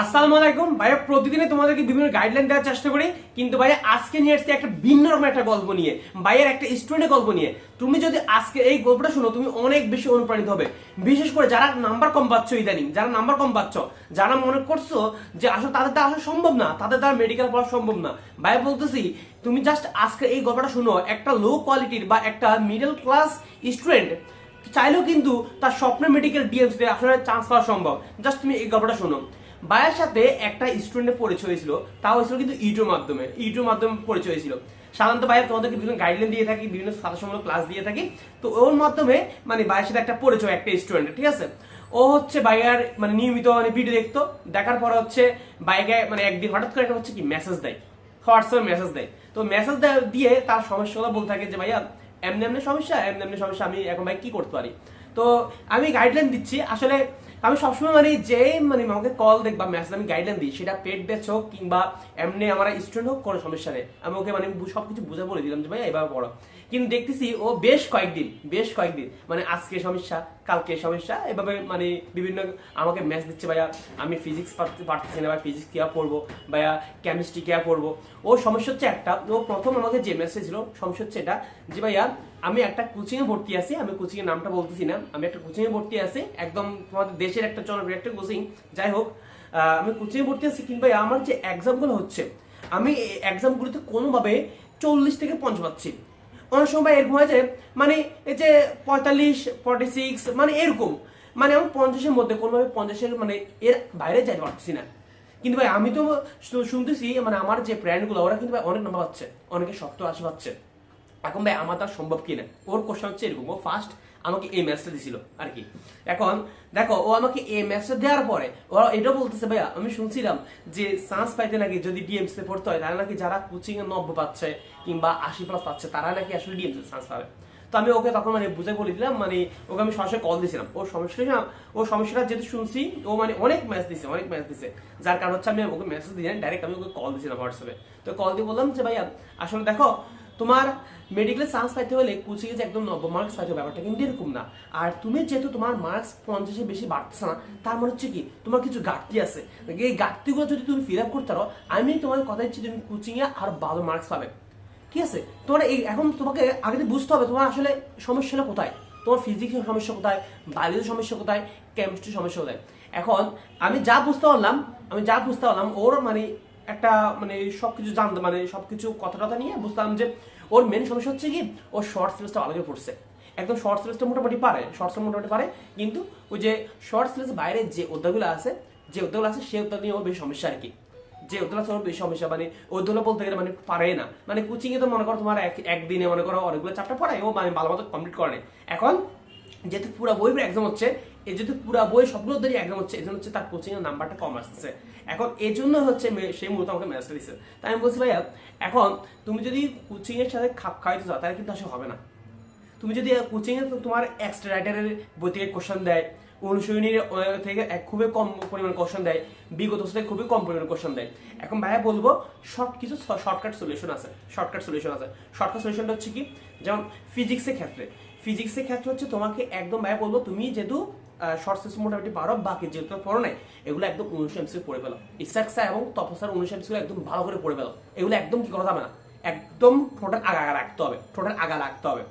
আসসালামু আলাইকুম। ভাইয়া, প্রতিদিনে তোমাদেরকে বিভিন্ন গাইডলাইন দেওয়ার চেষ্টা করি, কিন্তু ভাইয়া, আজকে নিয়ে এসেছি একটা ভিন্ন রকম একটা গল্প নিয়ে। ভাইয়ের একটা স্টুডেন্টের গল্প নিয়ে। তুমি যদি আজকে এই গল্পটা শুনো, তুমি অনেক বেশি অনুপ্রাণিত হবে। বিশেষ করে যারা নাম্বার কম পাচ্ছ ইদানিং, যারা নাম্বার কম পাচ্ছ, যারা মনে করছ যে আসলে তাদের দ্বারা আসা সম্ভব না, তাদের দ্বারা মেডিকেল পড়া সম্ভব না। ভাইয়া, বলতেছি, তুমি জাস্ট আজকে এই গল্পটা শুনো, একটা লো কোয়ালিটির বা একটা মিডল ক্লাস স্টুডেন্ট চাইলেও কিন্তু তার স্বপ্নের মেডিকেল ডিএমসিতে আসলে চান্স পাওয়া সম্ভব। জাস্ট তুমি এই গল্পটা শোনো। বায়ের সাথে একটা স্টুডেন্টের পরিচয় হয়েছিল, তাও হয়েছিল কিন্তু ইউটিউব মাধ্যমে ইউটিউব মাধ্যমে পরিচয় হয়েছিল। সাধারণত বাইরে তোমাদেরকে বিভিন্ন গাইডলাইন দিয়ে থাকি, বিভিন্ন সাদাসমূলক ক্লাস দিয়ে থাকি, তো ওর মাধ্যমে মানে বাইরের সাথে একটা পরিচয়, একটা স্টুডেন্টের ঠিক আছে? ও হচ্ছে বাইয়ার মানে নিয়মিত মানে ভিডিও দেখতো, দেখার পরে হচ্ছে বাইকে মানে একদিন হঠাৎ করে একটা হচ্ছে কি মেসেজ দেয় হোয়াটসঅ্যাপে মেসেজ দেয়। তো মেসেজ দিয়ে তার সমস্যাগুলো বলতে থাকে যে, ভাইয়া, এমনি এমনি সমস্যা, এমনি এমনি সমস্যা, আমি এখন ভাই কি করতে পারি? তো আমি গাইডলাইন দিচ্ছি, আসলে আমি সবসময় মানে যে মানে আমাকে কল দেখ বা মেসেজ আমি গাইডলাইন দিই, সেটা পেট ব্যাচ হোক কিংবা এমনি আমার স্টুডেন্ট হোক, কোনো সমস্যা নেই। আমি ওকে মানে সবকিছু বুঝে বলে দিলাম যে ভাই এভাবে পড়ো। কিন্তু দেখতেছি ও বেশ কয়েকদিন বেশ কয়েকদিন মানে আজকে সমস্যা, কালকে সমস্যা, এভাবে মানে বিভিন্ন আমাকে ম্যাচ দিচ্ছে, ভাইয়া, আমি ফিজিক্স পারতেছি না বা ফিজিক্স কিয়া পড়ব? ভাইয়া কেমিস্ট্রি কিয়া পড়ব? ও সমস্যা হচ্ছে একটা, ও প্রথম আমাকে যে মেসেজ ছিল সমস্যা হচ্ছে এটা যে, ভাইয়া আমি একটা কোচিং এ ভর্তি আছি, আমি কোচিং এর নামটা বলতেছি না। আমি একটা কোচিং এ ভর্তি আছি, একদম তোমাদের দেশের একটা জনপ্রিয় একটা কোচিং। যাই হোক আমি কোচিং এ ভর্তি আছি ভাই, আমার যে এক্সামগুলো হচ্ছে, আমি এক্সামগুলোতে কোনোভাবে চল্লিশ থেকে পঞ্চাশ পাচ্ছি। অনেক সময় এরকম হয় যে মানে এই যে পঁয়তাল্লিশ ফর্টি সিক্স মানে এরকম। মানে আমি পঞ্চাশের মধ্যে কোনোভাবে পঞ্চাশের মানে এর বাইরে যাইতে পারতেছি না। কিন্তু ভাই, আমি তো শুনতেছি মানে আমার যে ব্র্যান্ডগুলো ওরা কিন্তু ভাই অনেক নাম্বার পাচ্ছে, অনেকে সত্তর আশি পাচ্ছে। এখন ভাই, আমার তার সম্ভব কিনা ওর কোশ্চেন হচ্ছে এরকম, ও ফার্স্ট আমাকে এই ম্যাচটা দিছিল, আর কি। এখন, দেখো, ও আমাকে এই ম্যাচটা দেওয়ার পরে ওরা এটা বলতেছে, ভাইয়া, আমি শুনছিলাম যে চান্স পাইতে নাকি যদি ডিএমসি তে পড়তে হয়, তাহলে নাকি যারা কোচিং এ নব্বই পাচ্ছে কিংবা আশি প্লাস পাচ্ছে, তারা নাকি আসলে ডিএমসি চান্স পাবে। তো আমি ওকে তখন মানে বুঝে বলে দিলাম মানে ওকে আমি সরাসরি কল দিয়েছিলাম ওর সমস্যাটা ও সমস্যাটা যেহেতু শুনছি, ও মানে অনেক ম্যাচ দিছে, অনেক ম্যাচ দিছে। যার কারণ হচ্ছে আমি ওকে মেসেজ দিয়ে ডাইরেক্ট আমি ওকে কল দিয়েছিলাম হোয়াটসঅ্যাপে তো কল দিয়ে বললাম যে, ভাইয়া, আসলে দেখো, তোমার মেডিকেলে চান্স পাইতে হলে কোচিং যে একদম নব্বই মার্কস পাইতে ব্যাপারটা কিন্তু এরকম না। আর তুমি যেহেতু তোমার মার্কস পঞ্চাশের বেশি বাড়তেছে না, তার মানে হচ্ছে কি, তোমার কিছু ঘাটতি আছে। এই ঘাটতিগুলো যদি তুমি ফিল আপ করতে পারো, আমি তোমার কথা দিচ্ছি তুমি কোচিং এ আর ভালো মার্কস পাবে। ঠিক আছে? তোমার এই, এখন তোমাকে আগে বুঝতে হবে তোমার আসলে সমস্যাটা কোথায়। তোমার ফিজিক্সের সমস্যা কোথায় বায়োলজির সমস্যা কোথায় কেমিস্ট্রির সমস্যা কোথায়। এখন আমি যা বুঝতে পারলাম, আমি যা বুঝতে পারলাম, ওর মানে একটা মানে সবকিছু জানতে মানে সবকিছু কথা টথা নিয়ে বুঝতাম যে ওর মেন সমস্যা হচ্ছে কি ওর শর্ট সিলেবাসটা আলাদা পড়ছে। একদম শর্ট সিলেবাসটা মোটামুটি পারে শর্ট মোটামুটি পারে, কিন্তু ওই যে শর্ট সিলেবাস বাইরে যে অধ্যায়গুলো আছে, যে অধ্যায়গুলো আছে সেই অধ্যায় নিয়ে ওর বেশি সমস্যা আর কি। যে ওগুলো সব বেশি সমস্যা মানে ওগুলো বলতে গেলে মানে পারে না। মানে কোচিং এ তো মনে করো তোমার এক- একদিনে মনে করো অনেকগুলো চ্যাপ্টার পড়ায়, ও মানে ভালো মতো কমপ্লিট করে এখন যেহেতু পুরো বই এক্সাম হচ্ছে এই যেহেতু পুরো বই সবগুলো ধরে এক্সাম হচ্ছে এই জন্য হচ্ছে তার কোচিং এর নাম্বারটা কম আসতেছে। এখন এই জন্য হচ্ছে সেই মুহূর্তে আমাকে মেসেজ দিচ্ছে তাই আমি বলছি, ভাইয়া, এখন তুমি যদি কোচিং এর সাথে খাপ খাওয়াইতে চাও, তাহলে কিন্তু আসলে হবে না। তুমি যদি কোচিং এ তোমার এক্সট্রা রাইটারের বই থেকে কোশ্চেন দেয়, অনুশীলনীর থেকে খুবই কম পরিমাণ কোশ্চেন দেয়, বিগত থেকে খুবই কম পরিমাণ কোশ্চেন দেয়। এখন ভাইয়া বলব শর্ট কিছু শর্টকাট সলিউশন আছে শর্টকাট সলিউশন আছে। শর্টকাট সলিউশনটা হচ্ছে কি, যেমন ফিজিক্সের ক্ষেত্রে। ফিজিক্সের ক্ষেত্রে হচ্ছে তোমাকে একদম ভাইয়া বলব, তুমি যেহেতু শর্ট সিস্টেম মোটামুটি পারো বাকি যেহেতু পড়ো নাই, এগুলো একদম উনিশ এমসিউ পড়ে পেল ইসাকসা এবং তপসার উনিশ এমসিউ একদম ভালো করে পড়ে পেল এগুলো একদম কি করা যাবে না। একদম টোটাল আগা আগা রাখতে হবে টোটাল আগা রাখতে হবে।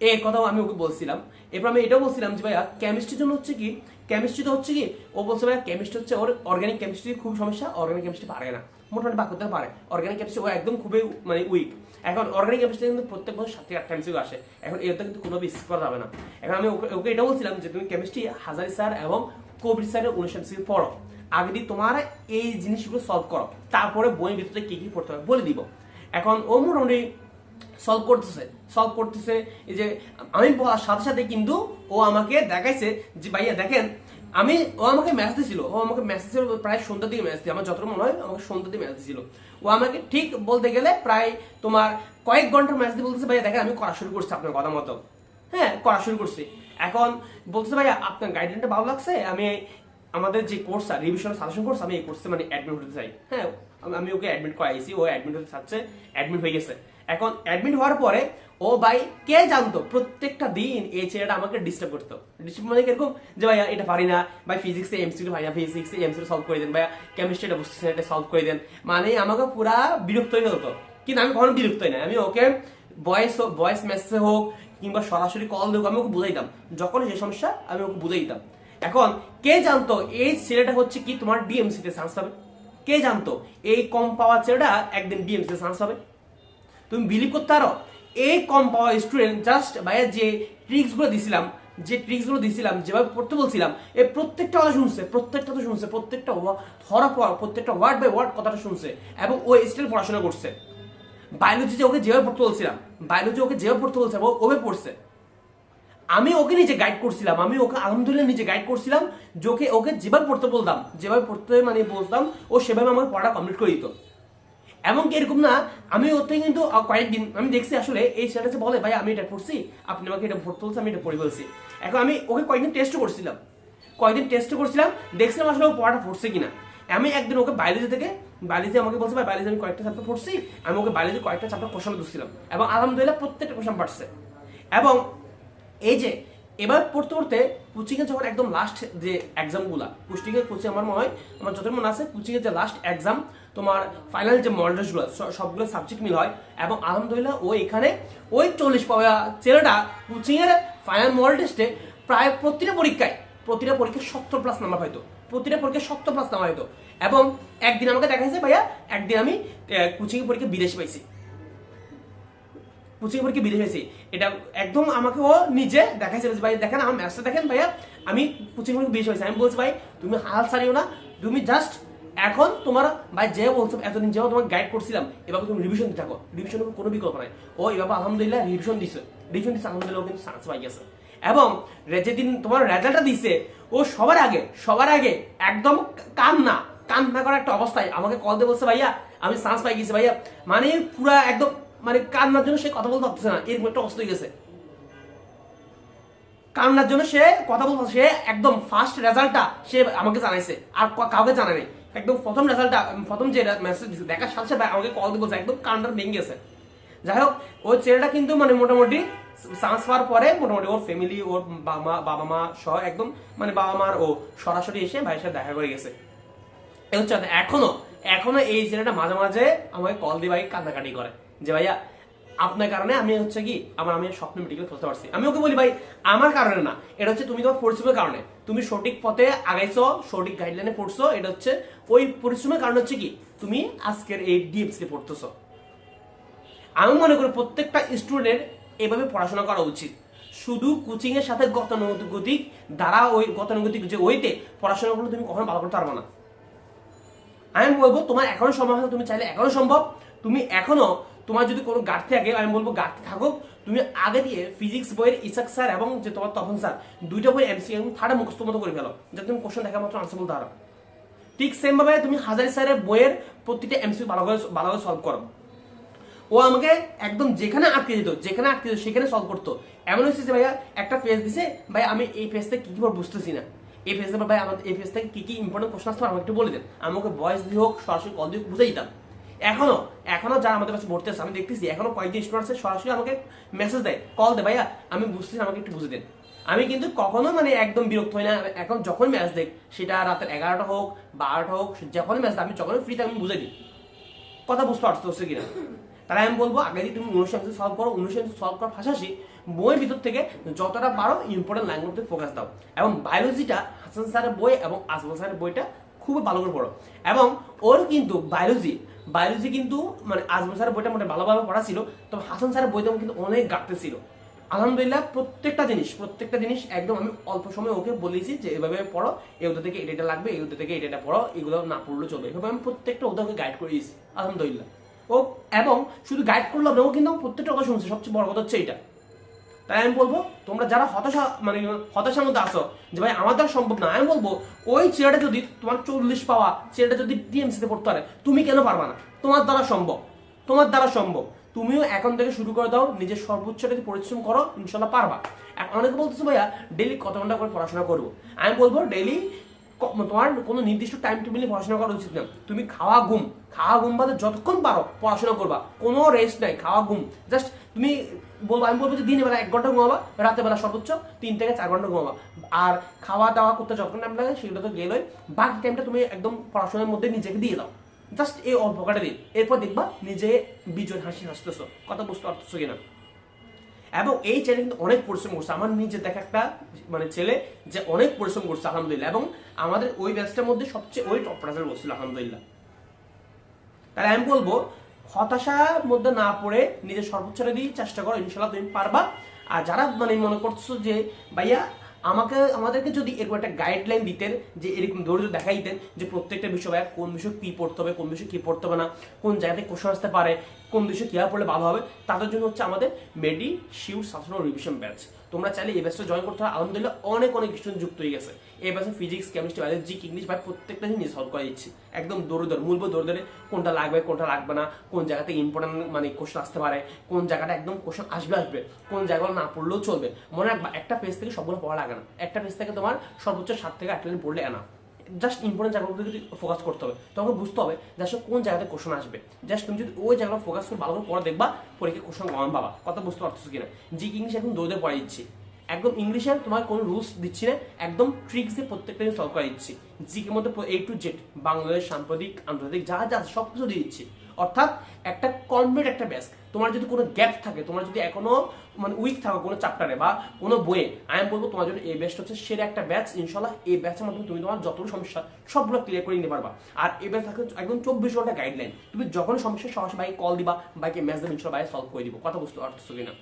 এই কথাও আমি ওকে বলছিলাম। এরপর আমি এটাও বলছিলাম যে ভাইয়া কেমিস্ট্রির জন্য হচ্ছে কি কেমিস্ট্রি তো হচ্ছে কি, ও বলছে ভাইয়া কেমিস্ট্রি হচ্ছে ওর অর্গানিক কেমিস্ট্রি খুব সমস্যা অর্গানিক কেমিস্ট্রি পারে না। মোটামুটি বাকি পারে অর্গানিক কেমিস্ট্রি ও একদম খুবই মানে উইক এখন অর্গানিক কেমিস্ট্রি কিন্তু প্রত্যেক বছর সাত থেকে আটটা এমসিউ আসে। এখন এটা কিন্তু কোনো স্কিপ করা যাবে না। এখন আমি ওকে এটা বলছিলাম যে তুমি কেমিস্ট্রি হাজারি স্যার এবং কবির স্যারের উনিশ এমসিউ পড়ো। আগে দিয়ে তোমার এই জিনিসগুলো সলভ করো, তারপরে বইয়ের ভিতরে কী কী পড়তে হবে বলে দিব। এখন ও মোটামুটি সলভ করতেছে সলভ করতেছে এই যে আমি সাথে সাথে কিন্তু ও আমাকে দেখাইছে যে, ভাইয়া দেখেন আমি, ও আমাকে মেসেজ দিছিল। ও আমাকে মেসেজ দিছিল প্রায় সন্ধ্যার দিকে মেসেজ দিয়ে আমার যতটা মনে হয়, আমাকে সন্ধ্যার দিকে মেসেজ দিছিল। ও আমাকে ঠিক বলতে গেলে প্রায় তোমার কয়েক ঘণ্টার মেসেজ দিয়ে বলতেছে, ভাইয়া, দেখেন, আমি করা শুরু করছি আপনার কথা মতো। হ্যাঁ করা শুরু করছি। এখন বলতেছে, ভাইয়া, আপনার গাইডলাইনটা ভালো লাগছে? আমি আমাদের যে কোর্স রিভিশন সাজেশন কোর্স আমি এই কোর্সে মানে অ্যাডমিট হতে চাই। হ্যাঁ আমি- ওকে অ্যাডমিট করাইছি ও অ্যাডমিট হতে চাচ্ছে অ্যাডমিট হয়ে গেছে। এখন অ্যাডমিট হওয়ার পরে ও ভাই কে জানতো? প্রত্যেকটা দিন এই ছেলেটা আমাকে ডিস্টার্ব করতো। ডিস্টার্ব মানে কীরকম? যে ভাইয়া, এটা পারি না। ভাই ফিজিক্সে এমসিকিউ ভাইয়া ফিজিক্সে এমসিকিউ সলভ করে দেন। ভাইয়া কেমিস্ট্রিটা বুঝতেছেন, এটা সলভ করে দেন। মানে আমাকে পুরা বিরক্ত হয়ে হতো কিন্তু আমি কখনো বিরক্ত হই না আমি ওকে ভয়েস ভয়েস মেসেজে হোক, কিংবা সরাসরি কল দেবো আমি ওকে বুঝাইতাম। যখন যে সমস্যা, আমি ওকে বুঝাই দিতাম এখন, কে জানতো এই ছেলেটা হচ্ছে কি তোমার ডিএমসিতে চান্স পাবে? কে জানতো এই কম পাওয়া ছেলেটা একদিন ডিএমসিতে চান্স পাবে? তুমি বিলিভ করতে পারো? এই কম পাওয়া স্টুডেন্ট জাস্ট ভাইয়া যে ট্রিক্সগুলো দিছিলাম, যে ট্রিক্সগুলো দিছিলাম, যেভাবে পড়তে বলছিলাম এই প্রত্যেকটা কথা শুনছে, প্রত্যেকটা তো শুনছে, প্রত্যেকটা ধরা পর প্রত্যেকটা ওয়ার্ড বাই ওয়ার্ড কথাটা শুনছে এবং ও স্টিল পড়াশোনা করছে। বায়োলজি যে ওকে যেভাবে পড়তে বলছিলাম বায়োলজি ওকে যেভাবে পড়তে বলছে ওভাবে পড়ছে। আমি ওকে নিজে গাইড করছিলাম, আমি ওকে আলহামদুলিল্লাহ নিজে গাইড করছিলাম যে ওকে ওকে যেভাবে পড়তে বলতাম, যেভাবে পড়তে মানে বলতাম, ও সেভাবে আমাকে পড়াটা কমপ্লিট করে দিত। এমনকি এরকম না, আমি থেকে কিন্তু কয়েকদিন, আমি দেখছি আসলে এই ছেলেটা বলে, ভাই, আমি এটা পড়ছি, আপনি আমাকে এটা পড়তে বলছেন, আমি এটা পড়ে বলছি এখন আমি ওকে কয়েকদিন টেস্ট করছিলাম। কয়েকদিন টেস্ট করছিলাম, দেখছিলাম আসলে ও পড়াটা পড়ছে কিনা। আমি একদিন ওকে বায়োলজি থেকে বায়োলজি আমাকে বলছে, ভাই বায়োলজি আমি কয়েকটা চ্যাপ্টার পড়ছি। আমি ওকে বায়োলজি কয়েকটা চ্যাপ্টার কোশ্চেন দিচ্ছিলাম এবং আলহামদুলিল্লাহ প্রত্যেকটা কোশ্চেন পারছে। এবং এই যে, এবার পড়তে পড়তে কোচিংয়ে যখন একদম লাস্ট যে এক্সামগুলা কোচিংয়ে কোচিং আমার মনে হয়, আমার যত মনে আছে কোচিংয়ে যে লাস্ট এক্সাম তোমার ফাইনাল যে মডেল টেস্টগুলো সবগুলো সাবজেক্ট মিল হয় এবং আলহামদুলিল্লাহ ও এখানে ওই চল্লিশ পাওয়া ছেলেটা কোচিংয়ের ফাইনাল মডেল টেস্টে প্রায় প্রতিটা পরীক্ষায় প্রতিটা পরীক্ষায় সত্তর প্লাস নাম্বার হয়তো প্রতিটা পরীক্ষায় সত্তর প্লাস নাম্বার হয়তো এবং একদিন আমাকে দেখা যাচ্ছে ভাইয়া, একদিন আমি কোচিং পরীক্ষা বিদেশে পাইছি। কোচিং পরীক্ষা বিদেশ হয়েছি? এটা একদম আমাকে ও নিজে দেখাইছে ভাই, দেখেন আমার ম্যাচটা দেখেন, ভাইয়া, আমি কোচিং পরীক্ষা বিদেশ হয়েছি? আমি বলছি, ভাই, তুমি হাল ছাড়িও না, তুমি জাস্ট এখন তোমার, ভাই, যে বলছো, এতদিন যেও তোমাকে গাইড করছিলাম, এভাবে তুমি রিভিশন দিতে থাকো। রিভিশনের কোনো বিকল্প নাই। ও এভাবে আলহামদুলিল্লাহ রিভিশন দিছে। রিভিশন দিচ্ছে আলহামদুলিল্লাহ কিন্তু চান্স পাই গেছে। এবং যেদিন তোমার রেজাল্টটা দিছে, ও সবার আগে সবার আগে একদম কান্না কান্না করার একটা অবস্থায় আমাকে কল দিয়ে বলছে, ভাইয়া, আমি চান্স পাই গেছি, ভাইয়া। মানে পুরা একদম মানে কান্নার জন্য সে কথা বলতে পারতেছে না। এরকম একটা অবস্থা হয়ে গেছে। কান্নার জন্য সে কথা বলতে সে একদম ফার্স্ট রেজাল্টটা সে আমাকে জানাইছে। আর কাউকে জানায়নি একদম প্রথম রেজাল্টটা প্রথম যে মেসেজ দেখার সাথে সাথে আমাকে কল দিয়ে বলছে, একদম কান্নার ভেঙে গেছে। যাই হোক, ওই ছেলেটা কিন্তু মানে মোটামুটি চান্স পাওয়ার পরে মোটামুটি ওর ফ্যামিলি ওর বাবা বাবা মা সহ একদম মানে বাবা মার ও সরাসরি এসে ভাইয়ের সাথে দেখা করে গেছে। হচ্ছে এখনও এখনও এই ছেলেটা মাঝে মাঝে আমাকে কল দিয়ে ভাই কান্নাকাটি করে। যে ভাইয়া, আপনার কারণে আমি হচ্ছে কি, আমার আমি স্বপ্ন মেডিকেল করতে পারছি। আমি ওকে বলি, ভাই, আমার কারণে না, এটা হচ্ছে তুমি তোমার পরিশ্রমের কারণে। তুমি সঠিক পথে আগাইছো, সঠিক গাইডলাইনে পড়ছো, এটা হচ্ছে ওই পরিশ্রমের কারণ হচ্ছে কি, তুমি আজকের এই ডিএমসি পড়তেছো। আমি মনে করি প্রত্যেকটা স্টুডেন্টের এভাবে পড়াশোনা করা উচিত। শুধু কোচিং এর সাথে গতানুগতিক দ্বারা ওই গতানুগতিক যে ওইতে পড়াশোনা করলে তুমি কখনো ভালো করতে পারবে না। আমি বলব, তোমার এখনও সম্ভব তুমি চাইলে এখনও সম্ভব। তুমি এখনও তোমার যদি কোনো গাড়ি থাকে, আমি বলব গাড়ি থাকো তুমি আগে দিয়ে ফিজিক্স বইয়ের ইসাক স্যার এবং যে তোমার তখন স্যার, দুইটা বই এমসি এবং থার্ডে মুখস্থ মতো করে ফেলো, যাতে তুমি কোশ্চেন দেখা মাত্র আনসার বলতে পারো ঠিক সেম ভাবে তুমি হাজারি স্যারের বইয়ের প্রতিটা এমসি ভালো করে ভালো করে সলভ করো। ও আমাকে একদম যেখানে আটকে দিত, যেখানে আটকে দিত, সেখানে সলভ করতো। এমন হচ্ছে যে ভাইয়া, একটা পেজ দিছে, ভাই আমি এই পেজ থেকে কী কি বুঝতেছি না। এই পেজ ভাই আমার এই পেজ থেকে কি কি ইম্পর্টেন্ট কোশ্চেন আসতে আমাকে একটু বলে দেন। আমি ওকে ভয়েস দিয়ে হোক সরাসরি কল দিয়ে বুঝে দিতাম। এখনও এখনও যারা আমাদের কাছে ভর্তি আছে, আমি দেখতেছি, এখনও কয়েকজন স্টুডেন্ট সরাসরি আমাকে মেসেজ দেয় কল দেয়, ভাইয়া, আমি বুঝতেছি আমাকে একটু বুঝে দেন। আমি কিন্তু কখনো মানে একদম বিরক্ত হই না। এখন যখন ম্যাচ দেখ সেটা রাতের এগারোটা হোক, বারোটা হোক যখনই ম্যাচ আমি যখনই ফ্রি থাকি, আমি বুঝে দিই। কথা বুঝতে পারছ হচ্ছে কিনা? তাহলে আমি বলব, আগে যদি তুমি অনুশীলন সলভ করো, অনুশীলন সলভ করার পাশাপাশি বইয়ের ভিতর থেকে যতটা পারো ইম্পর্টেন্ট লাইনগুলোতে ফোকাস দাও। এবং বায়োলজিটা হাসান স্যারের বই এবং আজমল স্যারের বইটা খুবই ভালো করে পড়ো। এবং ওর কিন্তু বায়োলজি বায়োলজি কিন্তু মানে আজমল স্যারের বইটা মোটামুটি ভালোভাবে পড়া ছিল, তবে হাসান স্যারের বইটা কিন্তু অনেক গাঁটতে ছিল। আলহামদুলিল্লাহ প্রত্যেকটা জিনিস প্রত্যেকটা জিনিস একদম আমি অল্প সময় ওকে বলেছি যে এভাবে পড়ো, এই ওদের থেকে এটা লাগবে, এই ওদের থেকে এটা পড়ো, এগুলো না পড়লে চলবে। এভাবে আমি প্রত্যেকটা ওদেরকে গাইড করে দিয়েছি আলহামদুলিল্লাহ। ও, এবং শুধু গাইড করলাম ও কিন্তু প্রত্যেকটা কথা শুনছে, সবচেয়ে বড় কথা হচ্ছে এটা তাই আমি বলব, তোমরা যারা হতাশা মানে হতাশার মধ্যে আসো যে ভাই আমার দ্বারা সম্ভব না, আমি বলব, ওই ছেলেটা যদি তোমার চল্লিশ পাওয়া, ছেলেটা যদি টিএমসিতে পড়তে পারে, তুমি কেন পারবা না? তোমার দ্বারা সম্ভব। তোমার দ্বারা সম্ভব। তুমিও এখন থেকে শুরু করে দাও, নিজের সর্বোচ্চটা পরিশ্রম করো, ইনশাল্লাহ পারবা। অনেকে বলতেছো, ভাইয়া ডেলি কত ঘণ্টা করে পড়াশোনা করব? আমি বলব ডেলি তোমার কোনো নির্দিষ্ট টাইম টেবিলে পড়াশোনা করা উচিত না। তুমি খাওয়া ঘুম। খাওয়া ঘুম বাদে যতক্ষণ পারো পড়াশোনা করবা। কোনো রেস্ট নাই, খাওয়া ঘুম। জাস্ট তুমি বলব, আমি বলব যে দিনের বেলা এক ঘণ্টা ঘুমাবা রাতের বেলা সর্বোচ্চ তিন থেকে চার ঘণ্টা ঘুমাবা। আর খাওয়া দাওয়া করতে যতক্ষণ টাইম লাগে সেগুলো তো গেলোই। বাকি টাইমটা তুমি একদম পড়াশোনার মধ্যে নিজেকে দিয়ে দাও। জাস্ট এই অল্প কাটা দিন। এরপর দেখবা নিজে বিজয় হাসি হাসতেছো। কথা বুঝতে পারতেছো কিনা? এবং এই ছেলে কিন্তু অনেক পরিশ্রম করছে। আমার নিজে দেখা একটা মানে ছেলে যে অনেক পরিশ্রম করছে, আলহামদুলিল্লাহ। এবং আমাদের ওই ব্যাচটার মধ্যে সবচেয়ে ওই টপ রেজাল্ট করছিল আলহামদুলিল্লাহ। তাহলে আমি বলব, হতাশার মধ্যে না পড়ে নিজের সর্বোচ্চটা দিয়ে চেষ্টা করো ইনশাল্লাহ তুমি পারবা। আর যারা মানে মনে করছ যে, ভাইয়া আমাকে, আমাদেরকে যদি এরকম একটা গাইডলাইন দিতেন যে এরকম ধৈর্য দেখাইতেন যে প্রত্যেকটা বিষয় কোন বিষয় কী পড়তে হবে, কোন বিষয় কী পড়তে হবে না, কোন জায়গাতে কোশ্চন আসতে পারে, কোন বিষয় কীভাবে পড়লে ভালো হবে, তাদের জন্য হচ্ছে আমাদের মেডি শিউ সাসনো রিভিশন ব্যাচ তোমরা চাইলে এই ব্যাচটা জয়েন করতে হবে আলহামদুলিল্লাহ অনেক অনেক স্টুডেন্ট যুক্ত হয়ে গেছে। ব্যাচে ফিজিক্স কেমিস্ট্রি বায়োলজি ইংলিশ ভাই প্রত্যেকটা জিনিস সলভ করে দিচ্ছি। একদম দৌড়ে দৌড়, মূল দৌড়ে দৌড়ে কোনটা লাগবে কোনটা লাগবে না, কোন জায়গাতে ইম্পর্টেন্ট মানে কোশ্চেন আসতে পারে, কোন জায়গাটা একদম কোশ্চেন আসবে আসবে, কোন জায়গাগুলো না পড়লেও চলবে। মনে রাখবা, একটা পেজ থেকে সবগুলো পড়া লাগে না। একটা পেজ থেকে তোমার সর্বোচ্চ সাত থেকে আট লাইন পড়লে এনা জাস্ট ইম্পর্টেন্ট জায়গাগুলো ফোকাস করতে হবে, তখন বুঝতে হবে যে আসলে কোন জায়গাতে কোশ্চেন আসবে। জাস্ট তুমি যদি ওই জায়গাটা ফোকাস করে ভালো করে পড়া দেখবা পরীক্ষা কোশ্চেন কম পাবা। কথা বুঝতে পারতেছো কিনা? জি ইংলিশ এখন দৌড়ে পড়া দিচ্ছি। একদম ইংলিশের তোমার কোনো রুলস দিচ্ছি না, একদম ট্রিক্স দিয়ে প্রত্যেকটা জিনিস সলভ করে দিচ্ছি। জিকের মধ্যে এ টু জেড বাংলাদেশ, সাম্প্রতিক, আন্তর্জাতিক, যা যা সব কিছু দিয়ে দিচ্ছি। অর্থাৎ একটা কমপ্লিট একটা ব্যাস তোমার যদি কোনো গ্যাপ থাকে, তোমার যদি এখনও মানে উইক থাকো কোনো চ্যাপ্টারে বা কোনো বইয়ে, আমি বলব তোমার জন্য এই ব্যাচটা হচ্ছে সেরা একটা ব্যাচ ইনশাল্লাহ এই ব্যাচের মাধ্যমে তুমি তোমার যতগুলো সমস্যা, সবগুলো ক্লিয়ার করে নিতে পারবা। আর এই ব্যাচ থাকে একদম চব্বিশ ঘণ্টা গাইডলাইন তুমি যখন সমস্যা, সরাসরি বাইকে কল দিবা বাইকে ম্যাচ দেবে ইনশাল্লাহ বাইরে সলভ করে দিব। কথা বুঝতে পারতেছো কিনা?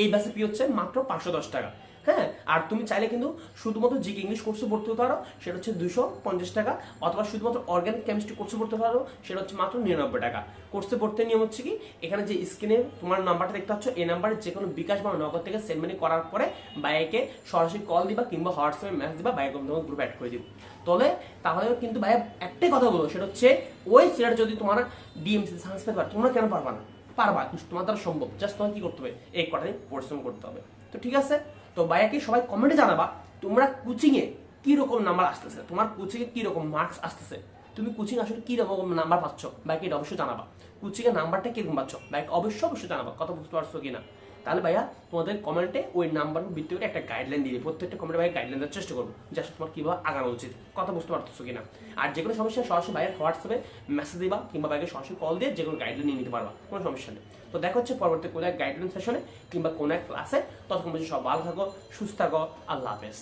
এই ব্যাচে ফি হচ্ছে মাত্র পাঁচশো দশ টাকা। হ্যাঁ আর তুমি চাইলে কিন্তু শুধুমাত্র জিকে ইংলিশ কোর্সে ভর্তি হতে পারো, সেটা হচ্ছে দুশো পঞ্চাশ টাকা, অথবা শুধুমাত্র অর্গানিক কেমিস্ট্রি কোর্সে ভর্তি হতে পারো, সেটা হচ্ছে মাত্র নিরানব্বই টাকা। কোর্সে ভর্তি নিয়ম হচ্ছে কি, এখানে যে স্ক্রিনে তোমার নাম্বারটা দেখতে পাচ্ছ, এই নাম্বারে যে কোনো বিকাশ বা নগদ থেকে সেন্ডমানি করার পরে বাইকে সরাসরি কল দিবা কিংবা হোয়াটসঅ্যাপে মেসেজ দিবা, বাইক তোমার গ্রুপ অ্যাড করে দিব। তবে তাহলে কিন্তু ভাই একটাই কথা বলো সেটা হচ্ছে ওই সিলেট যদি তোমার ডিএমসি সায়েন্স পেতে পারে তোমরা কেন পারবা না? পারবা, কিন্তু তোমার দ্বারা সম্ভব। জাস্ট তোমাকে কি করতে হবে? এই কটাই পরিশ্রম করতে হবে। তো ঠিক আছে? তো ভাইয়াকে সবাই কমেন্টে জানাবা, তোমরা কোচিংয়ে কীরকম নাম্বার আসতেছে? তোমার কোচিংয়ে কীরকম মার্কস আসতেছে? তুমি কোচিং আসলে কি রকম নাম্বার পাচ্ছ বাইকে এটা অবশ্যই জানাবা। কোচিংয়ের নাম্বারটা কীরকম পাচ্ছ? বাইক অবশ্যই অবশ্যই জানাবা, কথা বুঝতে পারছ কিনা? তাহলে ভাইয়া, তোমাদের কমেন্টে ওই নাম্বার ভিত্তি করে একটা গাইডলাইন দিয়ে। প্রত্যেকটা কমেন্টে ভাই গাইডলাইন দেওয়ার চেষ্টা করব জাস্ট তোমার কীভাবে আগানো উচিত, কথা বুঝতে পারতেছো কিনা। আর যে কোনো সমস্যা সরাসরি ভাইয়ের হোয়াটসঅ্যাপে মেসেজ দিবা, কিংবা ভাইকে সরাসরি কল দিয়ে যে কোনো গাইডলাইন নিয়ে নিতে পারবা, কোনো সমস্যা নেই। তো দেখা হচ্ছে পরবর্তী কোনো এক গাইডলাইন সেশনে কিংবা কোনো এক ক্লাসে ততক্ষণ পর্যন্ত সব ভালো থাকো, সুস্থ থাকো, আল্লাহ হাফেজ।